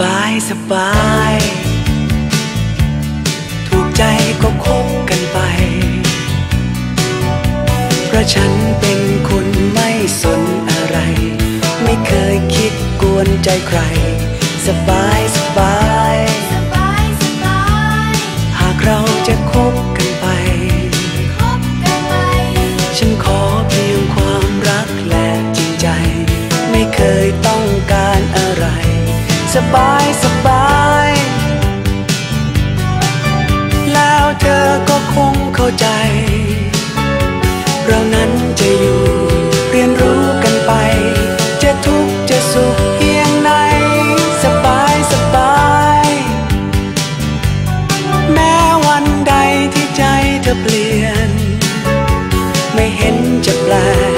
สบายสบาย ถูกใจก็คบกันไป เพราะฉันเป็นคนไม่สนอะไร ไม่เคยคิดกวนใจใคร สบายสบายสบายสบาย หากเราจะคบกันไปคบกันไปฉันขอเพียงความรักและจริงใจ ไม่เคยต้องการอะไร สบายสบาย แล้วเธอก็คงเข้าใจ เรานั้นจะอยู่เรียนรู้กันไป จะทุกข์จะสุขเพียงไหนสบายสบาย แม้วันใดที่ใจเธอเปลี่ยน ไม่เห็นจะแปลก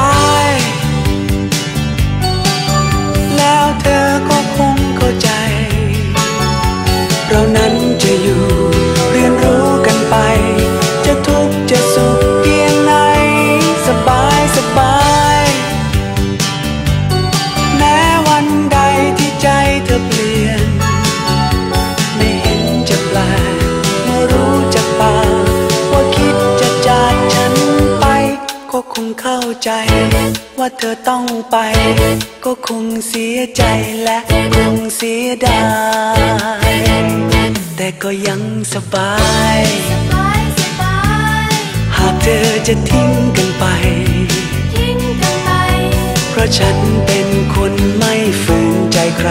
าย ใจ ว่าเธอต้องไป ก็คงเสียใจและคงเสียดาย แต่ก็ยังสบายสบายสบายหากเธอจะทิ้งกันไปทิ้งกันไป เพราะฉันเป็นคนไม่ฝืนใจใคร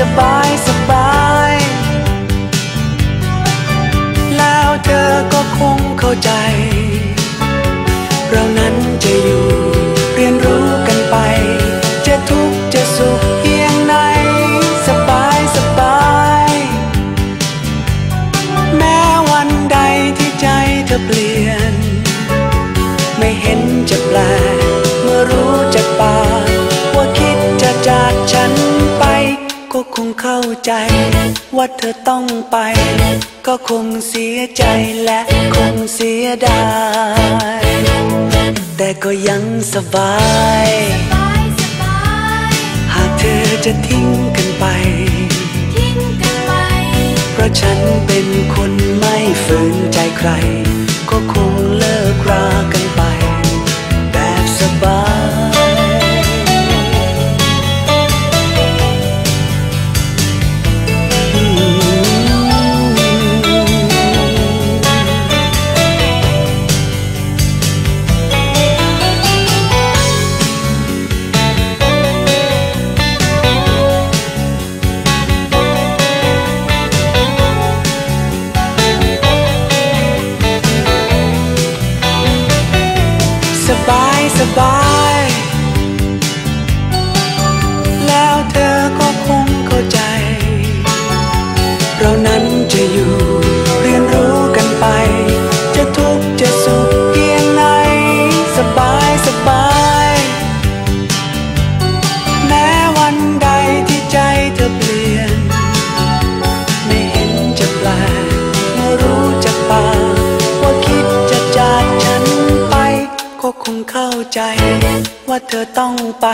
สบายสบาย แล้วเธอก็คงเข้าใจ ว่าเธอต้องไป ก็คงเสียใจและคงเสียดาย แต่ก็ยังสบายบายบายหากเธอจะทิ้งกันไปทิ้งกันไป เพราะฉันเป็นคนไม่ฝืนใจใคร ก็คงเลิกราา ใจ ว่าเธอต้องไป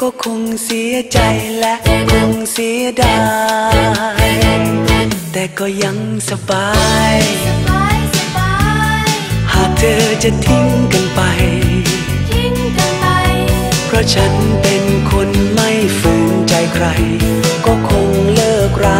ก็คงเสียใจและคงเสียดาย แต่ก็ยังสบาย หากเธอจะทิ้งกันไปทิ้งกันไปเพราะฉันเป็นคนไม่ฝืนใจใคร ก็คงเลิกรา